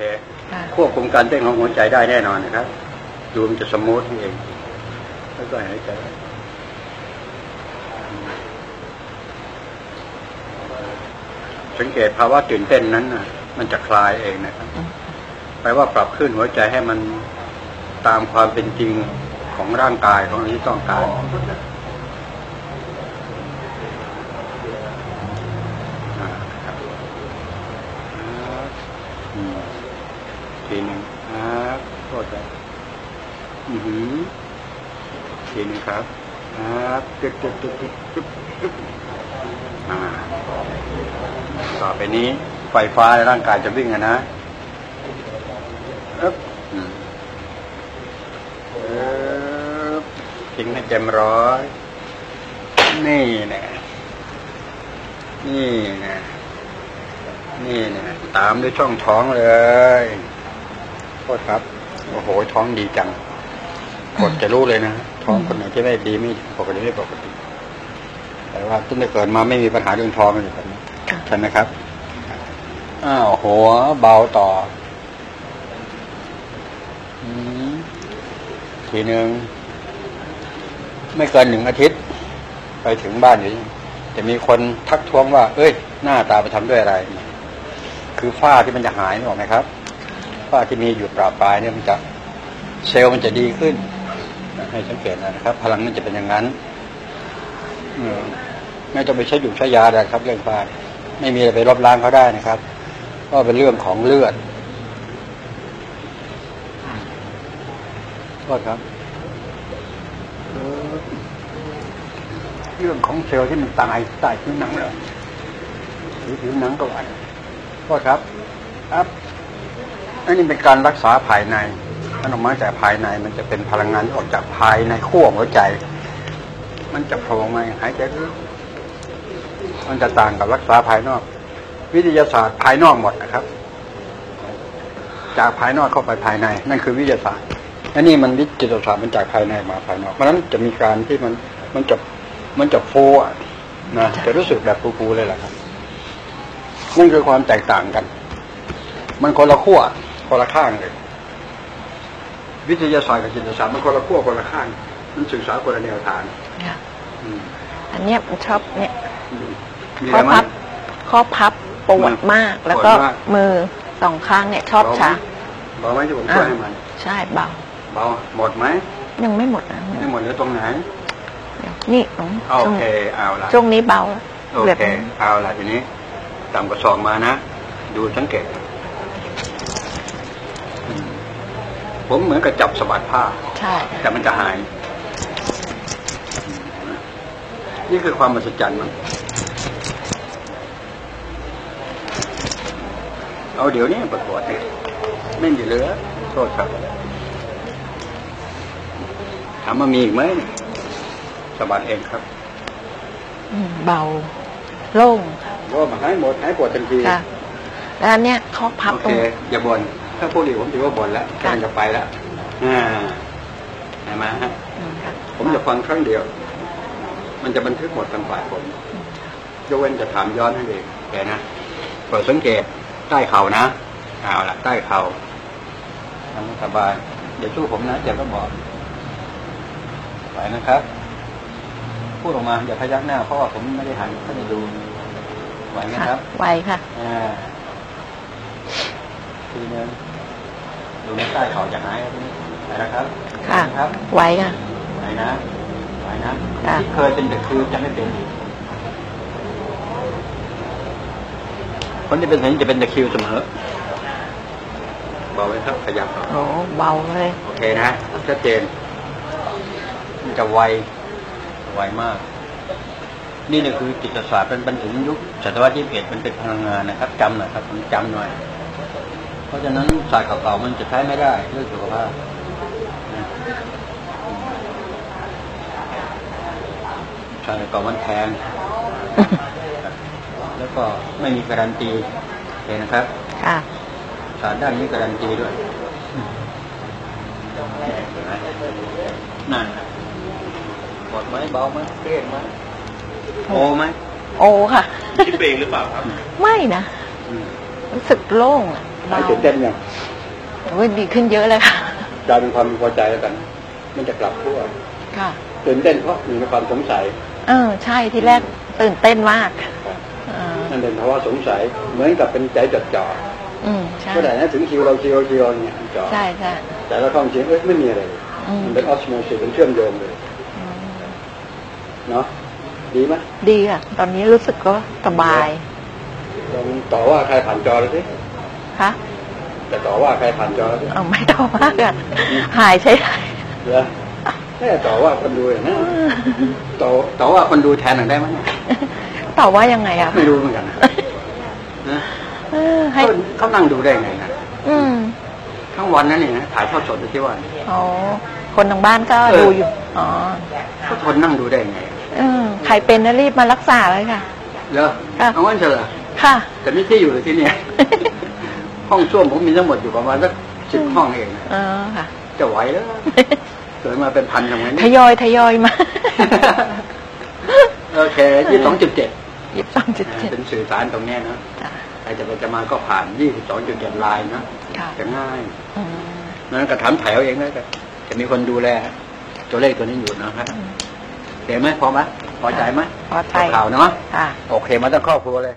เคค่ะควบคุมการเต้นของหัวใจได้แน่นอนนะครับ ดูมันจะสมูทนี่เองแล้วก็หายใจสังเกตภาวะตื่นเต้นนั้นนะมันจะคลายเองนะครับอืมแปลว่าปรับขึ้นหัวใจให้มันตามความเป็นจริงของร่างกายของเราที่ต้องการอ่าครับครับอืมทีหนึ่งครับโทษครับอือหือ ทีนึงครับครับจึ๊บจึ๊บจึ๊บจึ๊บจึ๊บจึ๊บต่อไปนี้ ไฟฟ้าในร่างกายจะวิ่งอะนะอึ๊บอืมอึ๊บทิ้งให้เต็มร้อย นี่นะนี่นะนี่นะตามด้วยช่องท้องเลยโทษครับ โอ้โห ท้องดีจังกดจะรู้เลยนะ ท้องคนไหนที่ไม่ดีไม่ปกติไม่ปกติ แต่ว่าตั้งแต่เกิดมาไม่มีปัญหาเรื่องท้องเลยแบบนี้ค่ะใช่ไหมครับอ้าวหัวเบาต่ออืมทีหนึ่งไม่เกินหนึ่งอาทิตย์ ไปถึงบ้านอยู่จะมีคนทักท้วงว่า เอ้ย หน้าตาไปทำด้วยอะไร คือฝ้าที่มันจะหายนึกออกไหมครับฝ้าที่มีอยู่ปราบปลายเนี่ยมันจะเซลล์มันจะดีขึ้นนะ ให้สังเกตนะครับ พลังมันจะเป็นอย่างนั้นไม่ต้องไปใช้อยู่ใช้ยาอะไรครับ เรื่องฝ้าไม่มีอะไรไปลบล้างเขาได้นะครับก็เป็นเรื่องของเลือดโทษครับ เรื่องของเซลล์ที่มันตายใต้ผิวหนังเหรอหรือผิวหนังก็ว่าโทษครับครับอันนี้เป็นการรักษาภายใน มันออกมาจากภายในมันจะเป็นพลังงานที่ออกจากภายในขั้วหัวใจ มันจะโผล่มาหายใจลึกมันจะต่างกับรักษาภายนอก วิทยาศาสตร์ภายนอกหมดนะครับ จากภายนอกเข้าไปภายใน นั่นคือวิทยาศาสตร์อันนี้มันวิจิตรศาสตร์มันจากภายในมาภายนอกเพราะนั้นจะมีการที่มันมันจะมันจะฟูอะนะจะรู้สึกแบบฟูๆเลยแหละครับนั่นคือความแตกต่างกัน มันคนละขั้วคนละข้างเลย วิทยาศาสตร์กับจิตรศาสตร์มันคนละขั้วคนละข้าง มันศึกษาคนละแนวทางค่ะอืมอันเนี้ยมันชอบเนี่ยอืมมีอะข้ไรอมั้พังบข้อพับปวดมาก แล้วก็ปวดมากมือสองข้างเนี่ยชอบชาเบาไหมที่ผมช่วยให้มันใช่เบาเบาหมดไหมยังไม่หมดนะไม่หมดเหลือตรงไหนเดี๋ยวนี่ตรงโอช่วงเคเอาละช่วงนี้เบาแล้วโอเหลือเคเอาละทีนี้ต่ำกว่าสองมานะ ดูสังเกตอืม ผมเหมือนกับจับสะบัดผ้า ใช่ แต่มันจะหาย นี่คือความมหัศจรรย์มันเอาเดี๋ยวนี้ประกวดเนี่ยไม่มีเหลือ โทษครับถามว่ามีอีกไหมสะบัดเองครับอืมเบา โล่งค่ะว่ามาหายหมดหายปวดทันทีค่ะแล้วอันเนี้ยข้อพับโอตเครงอย่าบ่น ถ้าพูดดีผมถือว่าบ่นแล้วค่ะกำลังจะไปแล้วอ่าเห็นไหมฮะอืมค่ะผมจะฟังครั้งเดียว มันจะบันทึกหมดทางฝ่ายผมยกเว้นจะถามย้อนให้เองแกนะโปรดสังเกตใต้เข่านะเอาละใต้เข่าทำสบายอย่าชู้ผมนะเจ็บก็บอกไปนะครับ พูดออกมาอย่าพยักหน้าเพราะว่าผมไม่ได้หันไม่ได้ดูไหวไหมค่ะครับไวค่ะอ่าทีนึง ดูในใต้เข่าจะหายครับทีนี้ไหนนะครับค่ะนะครับไวค่ะไหนนะไหนนะค่ะที่เคยเป็นแต่คือจะไม่เป็นอีกคนที่เป็นอย่างนี้จะเป็นตะคริวเสมอบอกไว้ครับขยับครับโอ้เบาเลยโอเคนะชัดเจนมันจะไวไวมาก นี่เนี่ยคือจิตศาสตร์เป็นบรรถึงยุคศตวรรษที่เอ็ดมันเป็นพลังงานนะครับจำหน่อยครับผมจำหน่อย เพราะฉะนั้นศาสตร์เก่าๆมันจะใช้ไม่ได้เรื่องสุขภาพนะศาสตร์เก่ามันแพงแล้วก็ไม่มีการันตีโอเคนะครับค่ะศาสตร์ด้านนี้การันตีด้วยนั่นน่ะหมดไหมเบาไหมเครียดไหมโอไหมโอ้ค่ะคิดไปเองหรือเปล่าครับ ไม่นะรู้สึกโล่งอะ หายเบาตื่นเต้นยังโอ้ยดีขึ้นเยอะเลยค่ะกลายเป็นความพอใจแล้วกัน มันจะกลับทั่วค่ะตื่นเต้นเพราะมีความสงสัย เออใช่ที่แรกตื่นเต้นมากเออนั่นเป็นภาวะสงสัยเหมือนกับเป็นใจจดจ่ออืมใช่เมื่อไหร่นะถึงคิวเราคิวเราคิวเราเนี่ยจ่อใช่ใช่แต่เราท่องจริงเอ้ยไม่มีอะไรเลยอืมมันเป็นออสโมซิสเป็นเชื่อมโยงเลยอืมเนาะดีไหมดีอะ ตอนนี้รู้สึกก็สบายลองต่อว่าใครผ่านจอเลยสิ คะแต่ต่อว่าใครผ่านจอแล้วสิเอาไม่ต่อมากอะหายใช้ได้เหรอแค่ต่อว่าคนดูอย่างนั้นต่อต่อว่าคนดูแทนหน่อยได้ไหมเนี่ยต่อว่ายังไงอะไม่รู้เหมือนกันนะนะเออให้เขาเขานั่งดูได้ไงนะอืมทั้งวันนั้นเนี่ยนะถ่ายทอดสดดูที่ว่าอ๋อคนทางบ้านก็เออดูอยู่อ๋อเขาทนนั่งดูได้ไงเออใครเป็นนะรีบมารักษาเลยค่ะเหรอค่ะเอางั้นเถอะค่ะ แต่นี่ที่อยู่เลยที่เนี่ย ห้องส้วมผมมีทั้งหมดอยู่ประมาณสักสิบห้องเองนะเออค่ะ จะไหวแล้วเกิดมาเป็นพันทำไงทเนี่ยยอยทยอยมา โอเคยี่สองจุดเจ็ดยี่สิบสองจุดเจ็ดเป็นสื่อสารตรงเนี้ยนะค่ะใครจะไปจะมาก็ผ่านยี่สิบสองจุดเจ็ดลายนะค่ะจะง่ายอืมนั้นก็ถามแถวเองแล้วกันจะมีคนดูแล ตัวเลขตัวนี้อยู่นะครับเห็นไหมพอไหมพอใจไหมพอใจข่าวเนาะค่ะโอเคมาตั้งครอบครัวเลย